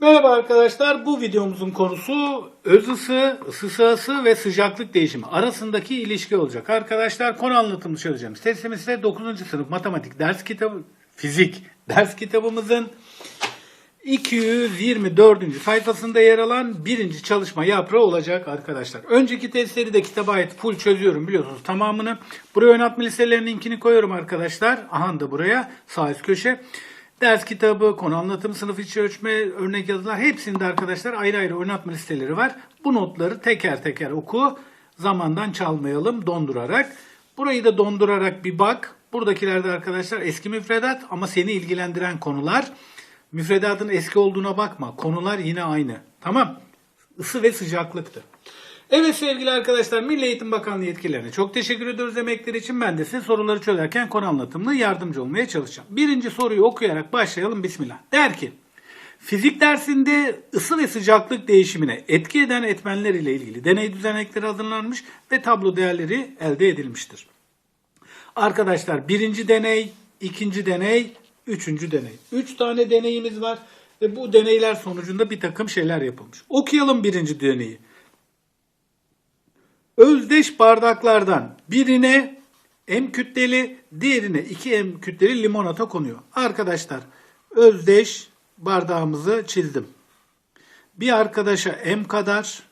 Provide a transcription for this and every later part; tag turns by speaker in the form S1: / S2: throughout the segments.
S1: Merhaba arkadaşlar. Bu videomuzun konusu öz ısı, ısı sırası ve sıcaklık değişimi arasındaki ilişki olacak. Arkadaşlar konu anlatımı çözeceğimiz testimiz ise 9. sınıf matematik ders kitabı, fizik ders kitabımızın 224. sayfasında yer alan birinci çalışma yaprağı olacak arkadaşlar. Önceki testleri de kitaba ait full çözüyorum biliyorsunuz tamamını. Buraya oynatma listelerinin linkini koyuyorum arkadaşlar. Aha da buraya sağ üst köşe. Ders kitabı, konu anlatım, sınıf içi ölçme, örnek yazılar hepsinde arkadaşlar ayrı ayrı oynatma listeleri var. Bu notları teker teker oku. Zamandan çalmayalım dondurarak. Burayı da dondurarak bir bak. Buradakilerde arkadaşlar eski müfredat ama seni ilgilendiren konular. Müfredatın eski olduğuna bakma. Konular yine aynı. Tamam. Isı ve sıcaklıktı. Evet sevgili arkadaşlar Milli Eğitim Bakanlığı yetkililerine çok teşekkür ediyoruz emekleri için. Ben de size soruları çözerken konu anlatımına yardımcı olmaya çalışacağım. Birinci soruyu okuyarak başlayalım. Bismillah. Der ki Fizik dersinde ısı ve sıcaklık değişimine etki eden etmenler ile ilgili deney düzenekleri hazırlanmış ve tablo değerleri elde edilmiştir. Arkadaşlar birinci deney, ikinci deney, üçüncü deney. Üç tane deneyimiz var ve bu deneyler sonucunda bir takım şeyler yapılmış. Okuyalım birinci deneyi. Özdeş bardaklardan birine M kütleli, diğerine 2M kütleli limonata konuyor. Arkadaşlar özdeş bardağımızı çizdim. Bir arkadaşa M kadar,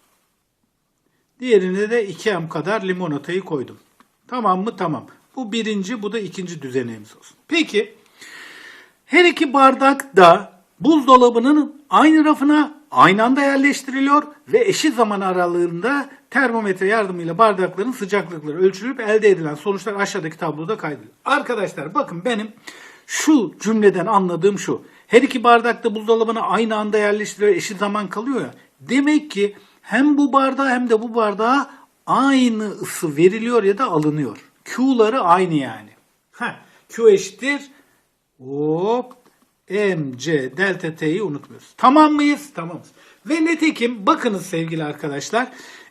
S1: diğerine de 2M kadar limonatayı koydum. Tamam mı? Tamam. Bu birinci, bu da ikinci düzenimiz olsun. Peki, her iki bardak da buzdolabının aynı rafına aynı anda yerleştiriliyor ve eşit zaman aralığında termometre yardımıyla bardakların sıcaklıkları ölçülüp elde edilen sonuçlar aşağıdaki tabloda kaydediliyor. Arkadaşlar bakın benim şu cümleden anladığım şu. Her iki bardak da buzdolabına aynı anda yerleştiriliyor, eşit zaman kalıyor ya. Demek ki hem bu bardağa hem de bu bardağa aynı ısı veriliyor ya da alınıyor. Q'ları aynı yani. Heh, Q eşittir Hop. MC delta T'yi unutmuyoruz. Tamam mıyız? Tamamız. Ve netekim bakınız sevgili arkadaşlar.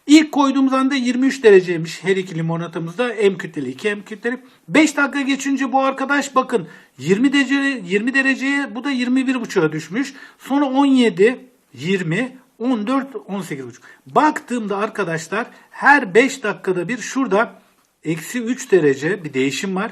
S1: İlk koyduğumuz anda 23 dereceymiş her iki limonatamızda. M kütleli 2 M kütleli. 5 dakika geçince bu arkadaş bakın 20 derece 20 dereceye bu da 21,5'a düşmüş. Sonra 17, 20, 14, 18,5. Baktığımda arkadaşlar her 5 dakikada bir şurada eksi 3 derece bir değişim var.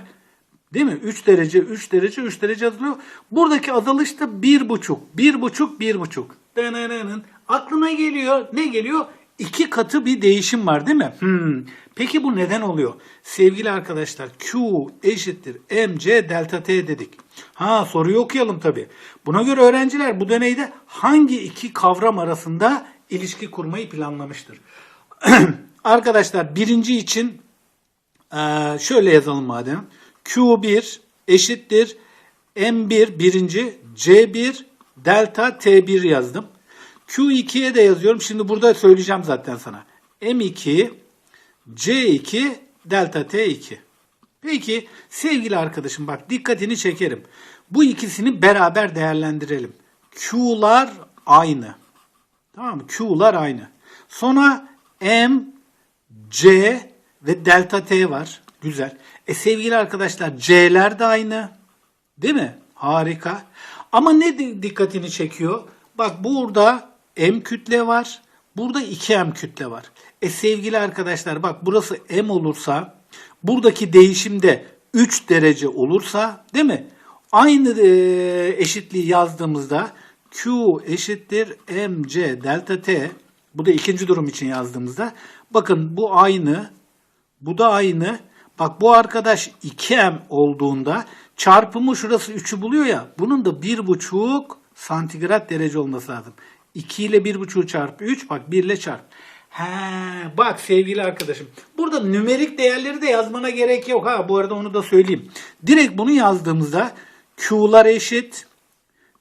S1: Değil mi? 3 derece, 3 derece, 3 derece azalıyor. Buradaki azalış da 1,5. 1,5, 1,5. Denenenın. Aklına geliyor. Ne geliyor? İki katı bir değişim var değil mi? Hmm. Peki bu neden oluyor? Sevgili arkadaşlar Q eşittir mc delta t dedik. Ha soruyu okuyalım tabi. Buna göre öğrenciler bu deneyde hangi iki kavram arasında ilişki kurmayı planlamıştır? arkadaşlar birinci için eee, şöyle yazalım madem. Q1 eşittir M1 birinci C1 delta T1 yazdım. Q2'ye de yazıyorum. Şimdi burada söyleyeceğim zaten sana. M2 C2 delta T2. Peki sevgili arkadaşım bak dikkatini çekerim. Bu ikisini beraber değerlendirelim. Q'lar aynı. Tamam mı? Q'lar aynı. Sonra M, C ve delta T var. Güzel. E sevgili arkadaşlar C'ler de aynı. Değil mi? Harika. Ama ne di- dikkatini çekiyor? Bak burada M kütle var. Burada 2M kütle var. E sevgili arkadaşlar bak burası M olursa buradaki değişimde 3 derece olursa değil mi? Aynı e, eşitliği yazdığımızda Q eşittir MC delta T. Bu da ikinci durum için yazdığımızda. Bakın bu aynı. Bu da aynı. Bak bu arkadaş 2M olduğunda çarpımı şurası 3'ü buluyor ya. Bunun da 1,5 santigrat derece olması lazım. 2 ile 1,5 çarpı 3 bak 1 ile çarp. He, bak sevgili arkadaşım. Burada nümerik değerleri de yazmana gerek yok. Ha bu arada onu da söyleyeyim. Direkt bunu yazdığımızda Q'lar eşit.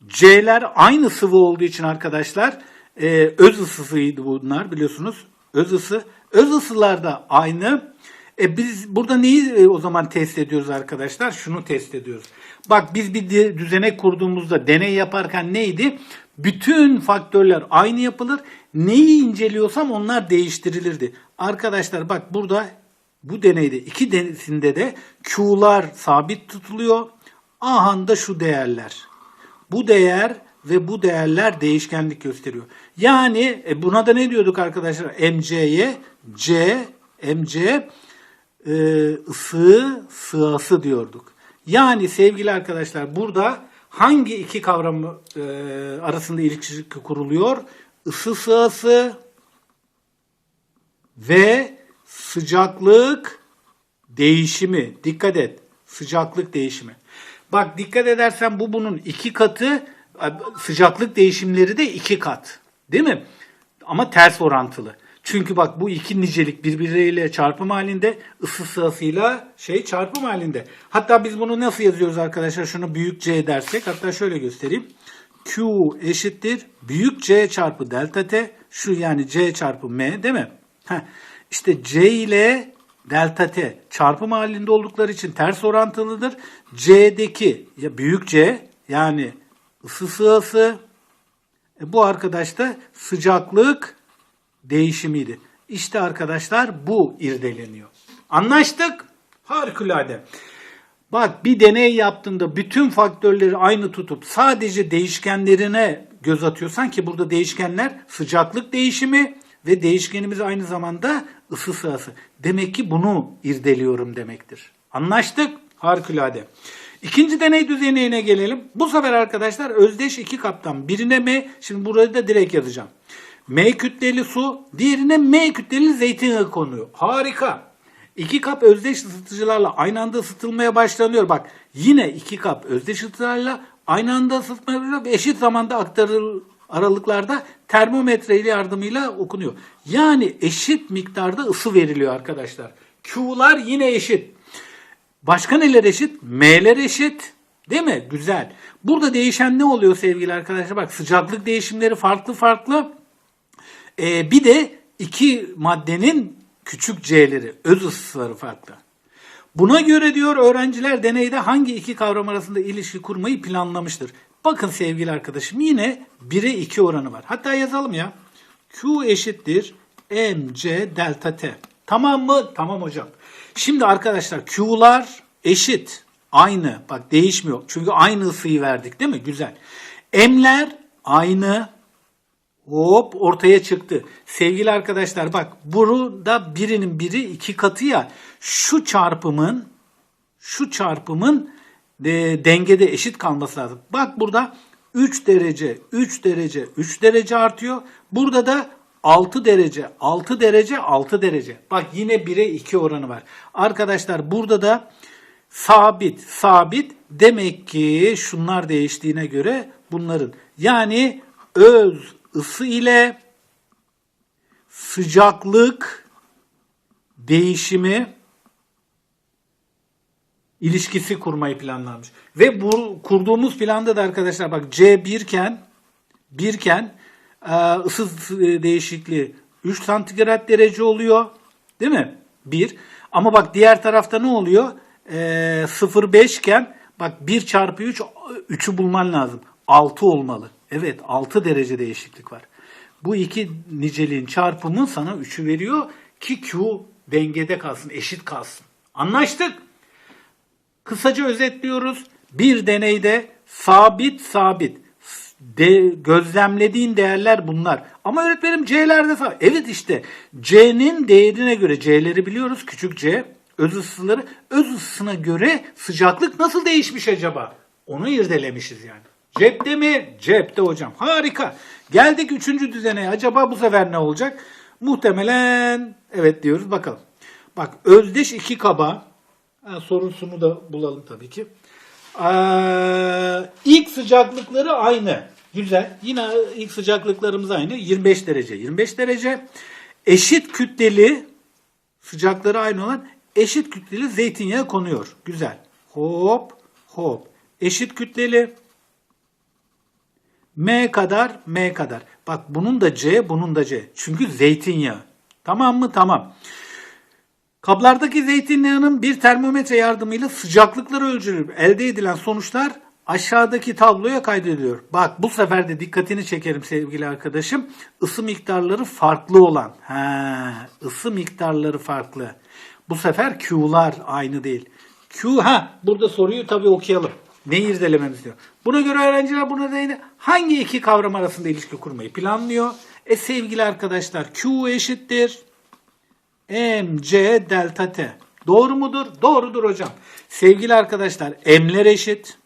S1: C'ler aynı sıvı olduğu için arkadaşlar e, öz ısısıydı bunlar biliyorsunuz. Öz ısı. Öz ısılar da aynı. E biz burada neyi e, o zaman test ediyoruz arkadaşlar? Şunu test ediyoruz. Bak biz bir düzenek kurduğumuzda deney yaparken neydi? Bütün faktörler aynı yapılır. Neyi inceliyorsam onlar değiştirilirdi. Arkadaşlar bak burada bu deneyde iki denesinde de Q'lar sabit tutuluyor. Ahanda şu değerler. Bu değer ve bu değerler değişkenlik gösteriyor. Yani e, buna da ne diyorduk arkadaşlar? MC'ye C, MC e, ısı sığası diyorduk. Yani sevgili arkadaşlar burada hangi iki kavram e, arasında ilişki kuruluyor? Isı sığası ve sıcaklık değişimi. Dikkat et. Sıcaklık değişimi. Bak dikkat edersen bu bunun iki katı sıcaklık değişimleri de iki kat. Değil mi? Ama ters orantılı. Çünkü bak bu iki nicelik birbirleriyle çarpım halinde, ısı sırasıyla şey çarpım halinde. Hatta biz bunu nasıl yazıyoruz arkadaşlar? Şunu büyük C dersek hatta şöyle göstereyim. Q eşittir büyük C çarpı delta T. Şu yani C çarpı M değil mi? Heh. İşte C ile delta T çarpım halinde oldukları için ters orantılıdır. C'deki ya büyük C yani ısı sırası e, bu arkadaş da sıcaklık değişimiydi. İşte arkadaşlar bu irdeleniyor. Anlaştık? Harikulade. Bak bir deney yaptığında bütün faktörleri aynı tutup sadece değişkenlerine göz atıyorsan ki burada değişkenler sıcaklık değişimi ve değişkenimiz aynı zamanda ısı sırası. Demek ki bunu irdeliyorum demektir. Anlaştık? Harikulade. İkinci deney düzenine gelelim. Bu sefer arkadaşlar özdeş iki kaptan birine M, şimdi burayı da direkt yazacağım. M kütleli su, diğerine M kütleli zeytinyağı konuyor. Harika. İki kap özdeş ısıtıcılarla aynı anda ısıtılmaya başlanıyor. Bak yine iki kap özdeş ısıtıcılarla aynı anda ısıtmaya ve eşit zamanda aktarıl aralıklarda termometre ile yardımıyla okunuyor. Yani eşit miktarda ısı veriliyor arkadaşlar. Q'lar yine eşit. Başka neler eşit? M'ler eşit. Değil mi? Güzel. Burada değişen ne oluyor sevgili arkadaşlar? Bak sıcaklık değişimleri farklı farklı. Ee, bir de iki maddenin küçük c'leri, öz ısıları farklı. Buna göre diyor öğrenciler deneyde hangi iki kavram arasında ilişki kurmayı planlamıştır. Bakın sevgili arkadaşım yine 1'e 2 oranı var. Hatta yazalım ya. Q eşittir mc delta t. Tamam mı? Tamam hocam. Şimdi arkadaşlar Q'lar eşit. Aynı. Bak değişmiyor. Çünkü aynı ısıyı verdik değil mi? Güzel. M'ler aynı. Hop ortaya çıktı. Sevgili arkadaşlar bak burada birinin biri iki katı ya. Şu çarpımın şu çarpımın e, dengede eşit kalması lazım. Bak burada 3 derece, 3 derece, 3 derece artıyor. Burada da 6 derece, 6 derece, 6 derece. Bak yine 1'e 2 oranı var. Arkadaşlar burada da sabit, sabit demek ki şunlar değiştiğine göre bunların yani öz ısı ile sıcaklık değişimi ilişkisi kurmayı planlanmış. Ve bu kurduğumuz planda da arkadaşlar bak C 1 iken 1 iken e, ısı değişikliği 3 santigrat derece oluyor. Değil mi? 1. Ama bak diğer tarafta ne oluyor? E, 0,5 iken bak 1 çarpı 3 3'ü bulman lazım. 6 olmalı. Evet 6 derece değişiklik var. Bu iki niceliğin çarpımı sana 3'ü veriyor ki Q dengede kalsın, eşit kalsın. Anlaştık? Kısaca özetliyoruz. Bir deneyde sabit sabit de, gözlemlediğin değerler bunlar. Ama öğretmenim C'lerde sabit. Evet işte C'nin değerine göre C'leri biliyoruz. Küçük C öz ısıları. Öz ısısına göre sıcaklık nasıl değişmiş acaba? Onu irdelemişiz yani. Cepte mi? Cepte hocam. Harika. Geldik üçüncü düzene. Acaba bu sefer ne olacak? Muhtemelen evet diyoruz. Bakalım. Bak özdeş iki kaba. Ha, sorusunu da bulalım tabii ki. Ee, ilk sıcaklıkları aynı. Güzel. Yine ilk sıcaklıklarımız aynı. 25 derece. 25 derece. Eşit kütleli sıcakları aynı olan eşit kütleli zeytinyağı konuyor. Güzel. Hop hop. Eşit kütleli M kadar, M kadar. Bak bunun da C, bunun da C. Çünkü zeytinyağı. Tamam mı? Tamam. Kablardaki zeytinyağının bir termometre yardımıyla sıcaklıkları ölçülüp elde edilen sonuçlar aşağıdaki tabloya kaydediliyor. Bak bu sefer de dikkatini çekerim sevgili arkadaşım. Isı miktarları farklı olan. He, ısı miktarları farklı. Bu sefer Q'lar aynı değil. Q ha burada soruyu tabii okuyalım. Neyi irdelememiz diyor. Buna göre öğrenciler buna değindi. Hangi iki kavram arasında ilişki kurmayı planlıyor? E sevgili arkadaşlar Q eşittir. MC delta T. Doğru mudur? Doğrudur hocam. Sevgili arkadaşlar M'ler eşit.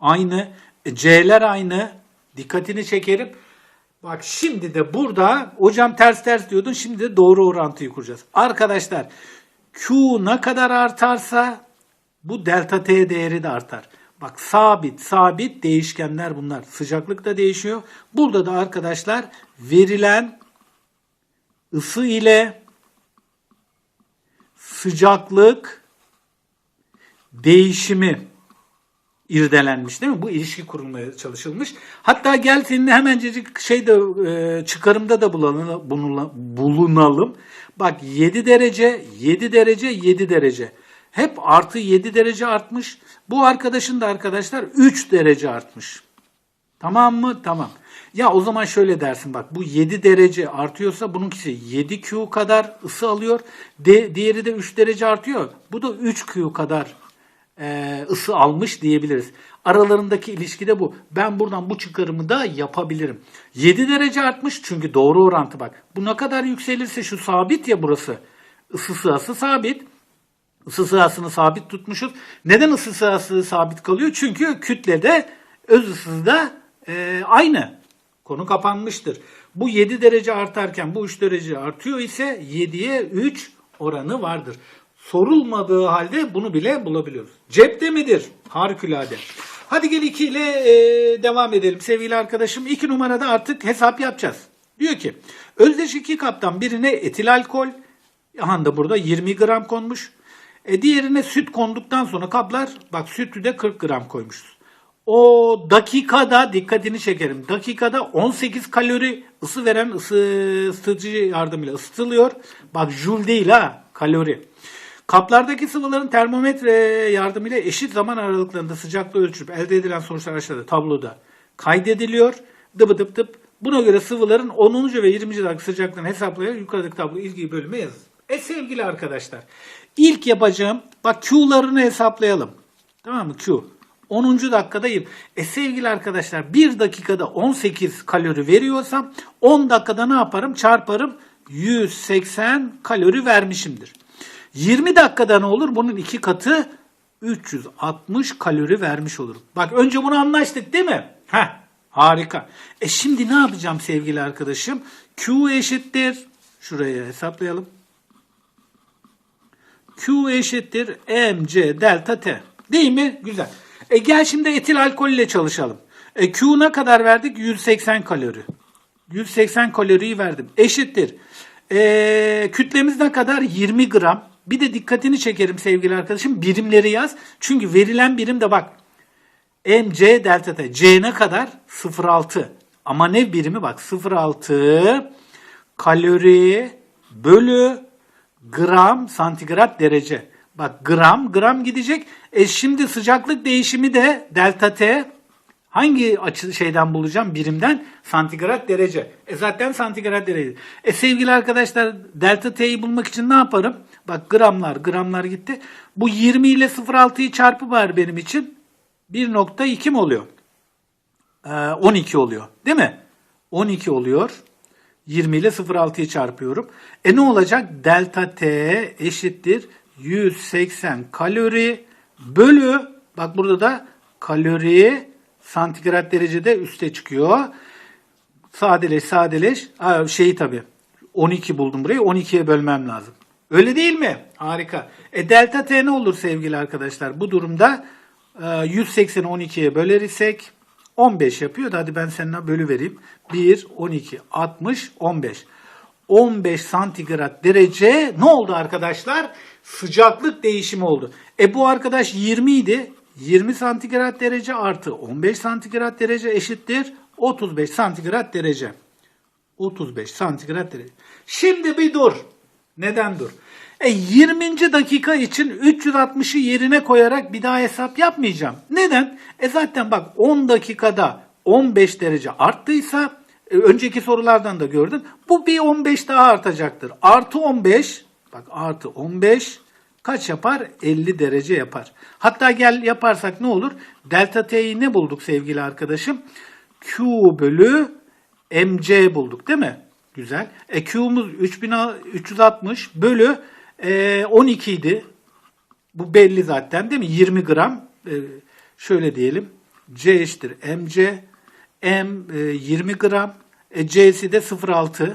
S1: Aynı. E, C'ler aynı. Dikkatini çekerim. Bak şimdi de burada hocam ters ters diyordun. Şimdi de doğru orantıyı kuracağız. Arkadaşlar Q ne kadar artarsa bu delta T değeri de artar. Bak sabit sabit değişkenler bunlar. Sıcaklık da değişiyor. Burada da arkadaşlar verilen ısı ile sıcaklık değişimi irdelenmiş değil mi? Bu ilişki kurulmaya çalışılmış. Hatta gel seninle hemencecik şeyde e, çıkarımda da bulunalım, bulunalım. Bak 7 derece, 7 derece, 7 derece. Hep artı 7 derece artmış. Bu arkadaşın da arkadaşlar 3 derece artmış. Tamam mı? Tamam. Ya o zaman şöyle dersin bak bu 7 derece artıyorsa bununkisi 7Q kadar ısı alıyor. De, diğeri de 3 derece artıyor. Bu da 3Q kadar e, ısı almış diyebiliriz. Aralarındaki ilişki de bu. Ben buradan bu çıkarımı da yapabilirim. 7 derece artmış çünkü doğru orantı bak. Bu ne kadar yükselirse şu sabit ya burası. Isı sırası sabit. Isı sırasını sabit tutmuşuz. Neden ısı sırası sabit kalıyor? Çünkü kütlede öz ısısı da e, aynı. Konu kapanmıştır. Bu 7 derece artarken bu 3 derece artıyor ise 7'ye 3 oranı vardır. Sorulmadığı halde bunu bile bulabiliyoruz. Cepte midir? Harikulade. Hadi gel 2 ile e, devam edelim sevgili arkadaşım. 2 numarada artık hesap yapacağız. Diyor ki özdeş iki kaptan birine etil alkol, aha da burada 20 gram konmuş. E diğerine süt konduktan sonra kaplar bak sütü de 40 gram koymuşuz. O dakikada dikkatini çekerim. Dakikada 18 kalori ısı veren ısı, ısıtıcı yardımıyla ısıtılıyor. Bak joule değil ha kalori. Kaplardaki sıvıların termometre yardımıyla eşit zaman aralıklarında sıcaklığı ölçülüp elde edilen sonuçlar aşağıda tabloda kaydediliyor. Dıbı dıp dıp. Buna göre sıvıların 10. ve 20. dakika sıcaklığını hesaplayarak yukarıdaki tablo ilgili bölüme yazın. E sevgili arkadaşlar ilk yapacağım bak Q'larını hesaplayalım. Tamam mı Q? 10. dakikadayım. E sevgili arkadaşlar 1 dakikada 18 kalori veriyorsam 10 dakikada ne yaparım? Çarparım 180 kalori vermişimdir. 20 dakikada ne olur? Bunun iki katı 360 kalori vermiş olurum. Bak önce bunu anlaştık değil mi? Heh, harika. E şimdi ne yapacağım sevgili arkadaşım? Q eşittir. Şuraya hesaplayalım. Q eşittir mc delta t. Değil mi? Güzel. E gel şimdi etil alkol ile çalışalım. E Q ne kadar verdik? 180 kalori. 180 kaloriyi verdim. Eşittir. E, kütlemiz ne kadar? 20 gram. Bir de dikkatini çekerim sevgili arkadaşım. Birimleri yaz. Çünkü verilen birim de bak. MC delta T. C ne kadar? 0.6. Ama ne birimi bak 0.6 kalori bölü gram santigrat derece. Bak gram gram gidecek. E şimdi sıcaklık değişimi de delta T hangi açı şeyden bulacağım? Birimden santigrat derece. E zaten santigrat derece. E sevgili arkadaşlar delta T'yi bulmak için ne yaparım? Bak gramlar gramlar gitti. Bu 20 ile 0.6'yı çarpı var benim için. 1.2 mi oluyor? Ee, 12 oluyor. Değil mi? 12 oluyor. 20 ile 0.6'yı çarpıyorum. E ne olacak? Delta T eşittir 180 kalori bölü bak burada da kalori santigrat derecede üste çıkıyor. Sadeleş sadeleş. Aa, şeyi tabii 12 buldum burayı 12'ye bölmem lazım. Öyle değil mi? Harika. E delta T ne olur sevgili arkadaşlar? Bu durumda e, 180'i 12'ye bölersek 15 yapıyor. Hadi ben seninle bölü vereyim. 1, 12, 60, 15. 15 santigrat derece ne oldu arkadaşlar? Sıcaklık değişimi oldu. E bu arkadaş 20 idi. 20 santigrat derece artı 15 santigrat derece eşittir 35 santigrat derece. 35 santigrat derece. Şimdi bir dur. Neden dur? E 20. dakika için 360'ı yerine koyarak bir daha hesap yapmayacağım. Neden? E zaten bak 10 dakikada 15 derece arttıysa e, önceki sorulardan da gördün. Bu bir 15 daha artacaktır. Artı 15 bak artı 15 kaç yapar? 50 derece yapar. Hatta gel yaparsak ne olur? Delta T'yi ne bulduk sevgili arkadaşım? Q bölü mc bulduk değil mi? Güzel. E Q'muz 3360 bölü e, 12 idi. Bu belli zaten değil mi? 20 gram. E, şöyle diyelim. C eşittir mc. M e, 20 gram. E, C'si de 0.6.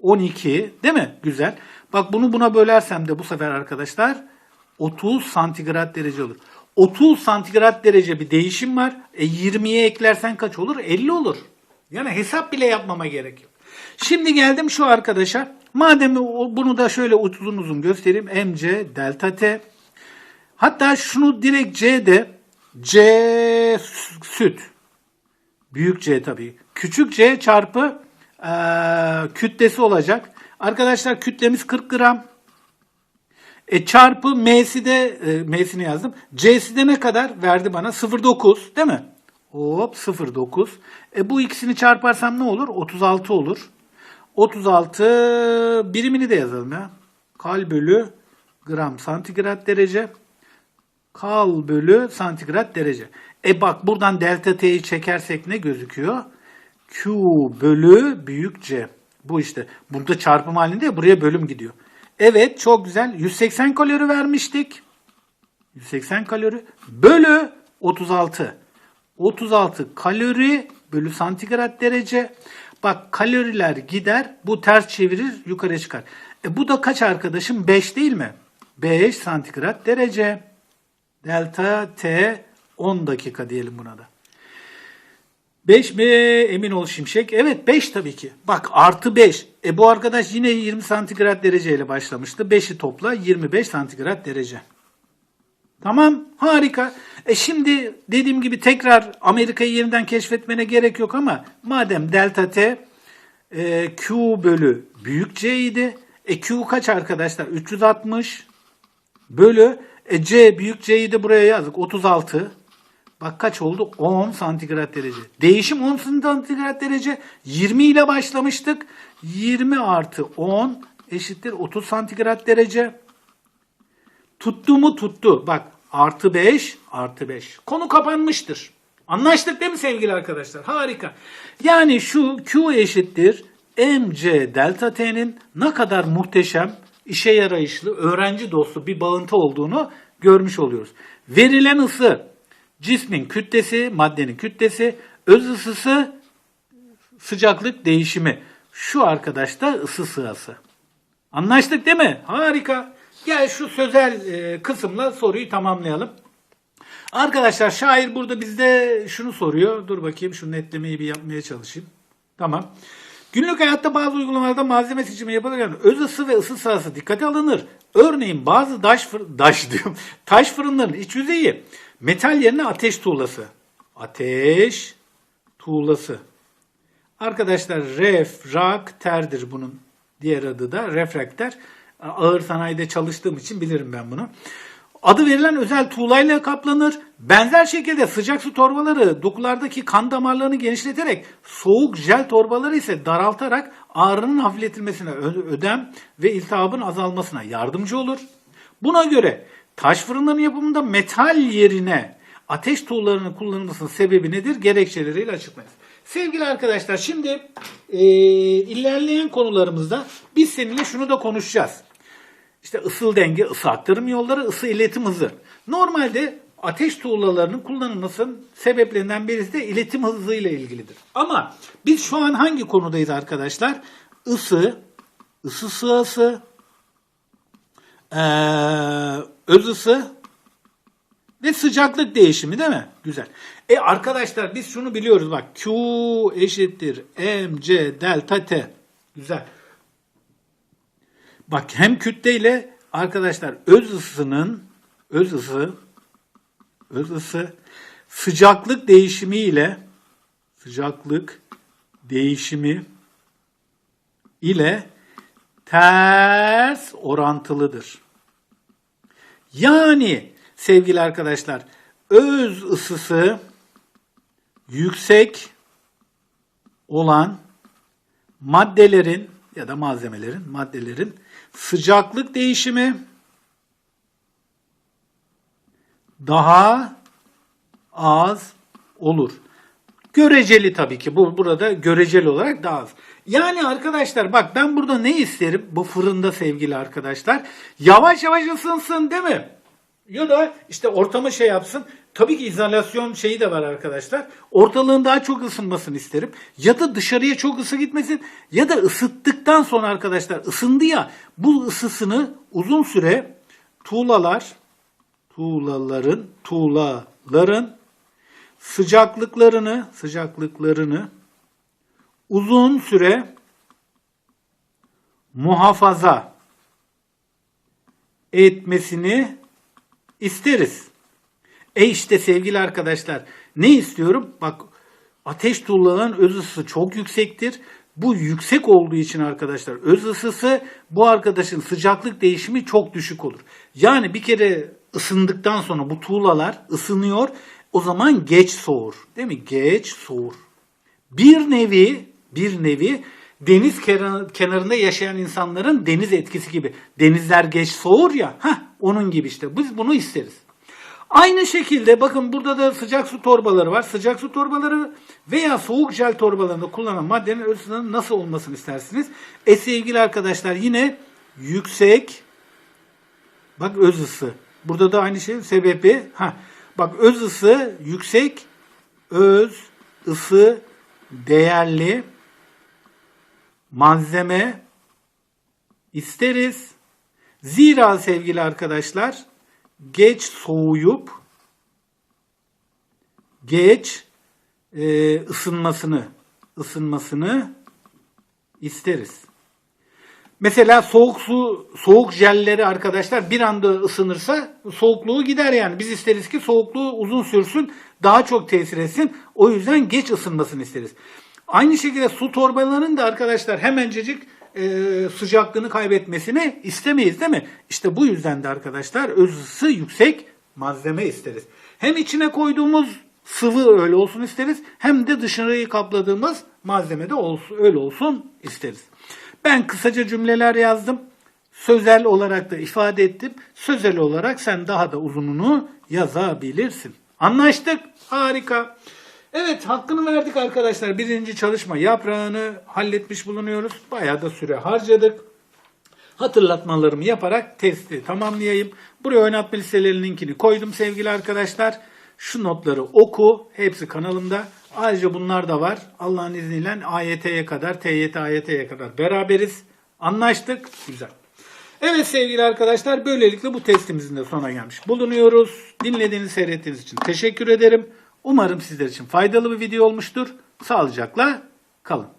S1: 12 değil mi? Güzel. Bak bunu buna bölersem de bu sefer arkadaşlar 30 santigrat derece olur. 30 santigrat derece bir değişim var. E 20'ye eklersen kaç olur? 50 olur. Yani hesap bile yapmama gerek yok. Şimdi geldim şu arkadaşa. Madem bunu da şöyle uzun uzun göstereyim. MC delta T. Hatta şunu direkt C'de C süt. Büyük C tabii. Küçük C çarpı eee, kütlesi olacak. Arkadaşlar kütlemiz 40 gram. E çarpı M'si de e, M'sini yazdım. C'si de ne kadar verdi bana? 0.9 değil mi? Hop 0.9. E bu ikisini çarparsam ne olur? 36 olur. 36 birimini de yazalım ya. Kal bölü gram santigrat derece. Kal bölü santigrat derece. E bak buradan delta T'yi çekersek ne gözüküyor? Q bölü büyük C. Bu işte. Burada çarpım halinde ya, buraya bölüm gidiyor. Evet çok güzel. 180 kalori vermiştik. 180 kalori bölü 36. 36 kalori bölü santigrat derece. Bak kaloriler gider. Bu ters çevirir yukarı çıkar. E bu da kaç arkadaşım? 5 değil mi? 5 santigrat derece. Delta T 10 dakika diyelim buna da. 5 mi? Emin ol Şimşek. Evet 5 tabii ki. Bak artı 5. E bu arkadaş yine 20 santigrat dereceyle başlamıştı. 5'i topla 25 santigrat derece. Tamam harika. E şimdi dediğim gibi tekrar Amerika'yı yeniden keşfetmene gerek yok ama madem delta T e, Q bölü büyük C idi. E Q kaç arkadaşlar? 360 bölü e, C büyük C'yi de buraya yazdık. 36. Bak kaç oldu? 10 santigrat derece. Değişim 10 santigrat derece. 20 ile başlamıştık. 20 artı 10 eşittir 30 santigrat derece. Tuttu mu tuttu. Bak artı 5 artı 5. Konu kapanmıştır. Anlaştık değil mi sevgili arkadaşlar? Harika. Yani şu Q eşittir MC delta T'nin ne kadar muhteşem, işe yarayışlı, öğrenci dostu bir bağıntı olduğunu görmüş oluyoruz. Verilen ısı cismin kütlesi, maddenin kütlesi, öz ısısı, sıcaklık değişimi. Şu arkadaş da ısı sırası. Anlaştık değil mi? Harika. Gel şu sözel e, kısımla soruyu tamamlayalım. Arkadaşlar şair burada bizde şunu soruyor. Dur bakayım şu netlemeyi bir yapmaya çalışayım. Tamam. Günlük hayatta bazı uygulamalarda malzeme seçimi yapılırken öz ısı ve ısı sırası dikkate alınır. Örneğin bazı taş, fır, taş diyorum, taş fırınların iç yüzeyi metal yerine ateş tuğlası. Ateş tuğlası. Arkadaşlar refrakterdir bunun diğer adı da refrakter. Ağır sanayide çalıştığım için bilirim ben bunu. Adı verilen özel tuğlayla kaplanır. Benzer şekilde sıcak su torbaları dokulardaki kan damarlarını genişleterek soğuk jel torbaları ise daraltarak ağrının hafifletilmesine, ödem ve iltihabın azalmasına yardımcı olur. Buna göre taş fırınların yapımında metal yerine ateş tuğlarının kullanılmasının sebebi nedir? Gerekçeleriyle açıklayınız. Sevgili arkadaşlar şimdi e, ilerleyen konularımızda biz seninle şunu da konuşacağız. İşte ısıl denge, ısı aktarım yolları, ısı iletim hızı. Normalde ateş tuğlalarının kullanılmasının sebeplerinden birisi de iletim hızı ile ilgilidir. Ama biz şu an hangi konudayız arkadaşlar? Isı, ısı sığası, öz ısı ve sıcaklık değişimi değil mi? Güzel. E arkadaşlar biz şunu biliyoruz bak. Q eşittir mc delta t. Güzel. Bak hem kütleyle arkadaşlar öz ısının öz ısı öz ısı sıcaklık değişimi ile sıcaklık değişimi ile ters orantılıdır. Yani sevgili arkadaşlar öz ısısı yüksek olan maddelerin ya da malzemelerin, maddelerin sıcaklık değişimi daha az olur. Göreceli tabii ki bu burada göreceli olarak daha az. Yani arkadaşlar bak ben burada ne isterim bu fırında sevgili arkadaşlar? Yavaş yavaş ısınsın değil mi? Ya da işte ortamı şey yapsın. Tabii ki izolasyon şeyi de var arkadaşlar. Ortalığın daha çok ısınmasını isterim. Ya da dışarıya çok ısı gitmesin. Ya da ısıttıktan sonra arkadaşlar ısındı ya bu ısısını uzun süre tuğlalar, tuğlaların, tuğlaların sıcaklıklarını, sıcaklıklarını uzun süre muhafaza etmesini isteriz. E işte sevgili arkadaşlar ne istiyorum? Bak ateş tuğlaların öz ısısı çok yüksektir. Bu yüksek olduğu için arkadaşlar öz ısısı bu arkadaşın sıcaklık değişimi çok düşük olur. Yani bir kere ısındıktan sonra bu tuğlalar ısınıyor. O zaman geç soğur. Değil mi? Geç soğur. Bir nevi bir nevi deniz kenar- kenarında yaşayan insanların deniz etkisi gibi. Denizler geç soğur ya. Heh, onun gibi işte. Biz bunu isteriz. Aynı şekilde bakın burada da sıcak su torbaları var. Sıcak su torbaları veya soğuk jel torbalarında kullanılan maddenin ısının nasıl olmasını istersiniz? E sevgili arkadaşlar yine yüksek bak öz ısı. Burada da aynı şey sebebi. Ha, bak öz ısı yüksek öz ısı değerli malzeme isteriz. Zira sevgili arkadaşlar geç soğuyup geç e, ısınmasını ısınmasını isteriz. Mesela soğuk su, soğuk jelleri arkadaşlar bir anda ısınırsa soğukluğu gider yani. Biz isteriz ki soğukluğu uzun sürsün, daha çok tesir etsin. O yüzden geç ısınmasını isteriz. Aynı şekilde su torbalarının da arkadaşlar hemencecik e, sıcaklığını kaybetmesini istemeyiz değil mi? İşte bu yüzden de arkadaşlar öz ısı yüksek malzeme isteriz. Hem içine koyduğumuz sıvı öyle olsun isteriz hem de dışarıyı kapladığımız malzeme de olsun, öyle olsun isteriz. Ben kısaca cümleler yazdım. Sözel olarak da ifade ettim. Sözel olarak sen daha da uzununu yazabilirsin. Anlaştık. Harika. Evet hakkını verdik arkadaşlar. Birinci çalışma yaprağını halletmiş bulunuyoruz. Bayağı da süre harcadık. Hatırlatmalarımı yaparak testi tamamlayayım. Buraya oynatma listelerinin linkini koydum sevgili arkadaşlar. Şu notları oku. Hepsi kanalımda. Ayrıca bunlar da var. Allah'ın izniyle AYT'ye kadar, TYT, AYT'ye kadar beraberiz. Anlaştık. Güzel. Evet sevgili arkadaşlar böylelikle bu testimizin de sona gelmiş bulunuyoruz. Dinlediğiniz, seyrettiğiniz için teşekkür ederim. Umarım sizler için faydalı bir video olmuştur. Sağlıcakla kalın.